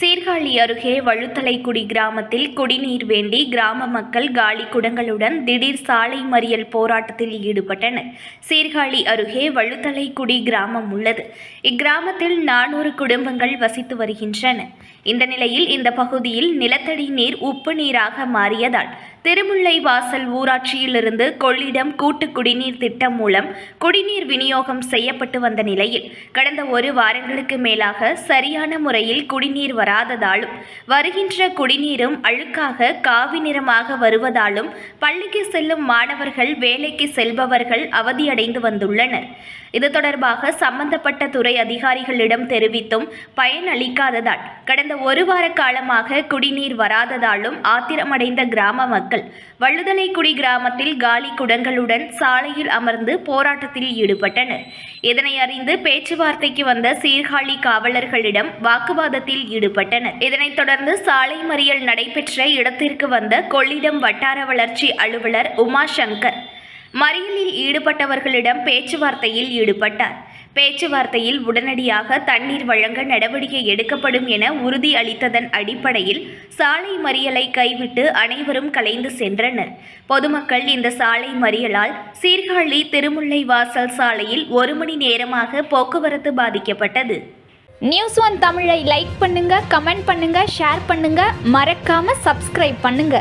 சீர்காழி அருகே வழுத்தலைக்குடி கிராமத்தில் குடிநீர் வேண்டி கிராம மக்கள் காலி குடங்களுடன் திடீர் சாலை மறியல் போராட்டத்தில் ஈடுபட்டனர். சீர்காழி அருகே வழுத்தலைக்குடி கிராமம் உள்ளது. இக்கிராமத்தில் நானூறு குடும்பங்கள் வசித்து வருகின்றன. இந்த நிலையில் இந்த பகுதியில் நிலத்தடி நீர் உப்பு நீராக மாறியதால் திருமுல்லை வாசல் ஊராட்சியிலிருந்து கொள்ளிடம் கூட்டு குடிநீர் திட்டம் மூலம் குடிநீர் விநியோகம் செய்யப்பட்டு வந்த நிலையில் கடந்த ஒரு வாரங்களுக்கு மேலாக சரியான முறையில் குடிநீர் வராததாலும் வருகின்ற குடிநீரும் அழுக்காக காவி நிறமாக வருவதாலும் பள்ளிக்கு செல்லும் மாணவர்கள் வேலைக்கு செல்பவர்கள் அவதியடைந்து வந்துள்ளனர். இது தொடர்பாக சம்பந்தப்பட்ட துறை அதிகாரிகளிடம் தெரிவித்தும் பயனளிக்காததால் கடந்த ஒரு வார காலமாக குடிநீர் வராததாலும் ஆத்திரமடைந்த கிராம மக்கள் வள்ளுதலைக்குடி கிராமத்தில் காலி குடங்களுடன் சாலையில் அமர்ந்து போராட்டத்தில் ஈடுபட்டனர். இதனை அறிந்து பேச்சுவார்த்தைக்கு வந்த சீர்காழி காவலர்களிடம் வாக்குவாதத்தில் ஈடுபட்டனர். இதனைத் தொடர்ந்து சாலை மறியல் நடைபெற்ற இடத்திற்கு வந்த கொள்ளிடம் வட்டார வளர்ச்சி அலுவலர் உமாசங்கர் மறியலில் ஈடுபட்டவர்களிடம் பேச்சுவார்த்தையில் ஈடுபட்டார். பேச்சுவார்த்தையில் உடனடியாக தண்ணீர் வழங்க நடவடிக்கை எடுக்கப்படும் என உறுதி அளித்ததன் அடிப்படையில் சாலை மறியலை கைவிட்டு அனைவரும் கலைந்து சென்றனர். பொதுமக்கள் இந்த சாலை மறியலால் சீர்காழி திருமுல்லை வாசல் சாலையில் ஒரு மணி நேரமாக போக்குவரத்து பாதிக்கப்பட்டது. நியூஸ் ஒன் தமிழை லைக் பண்ணுங்க கமெண்ட் பண்ணுங்க ஷேர் பண்ணுங்க. மறக்காம சப்ஸ்கிரைப் பண்ணுங்க.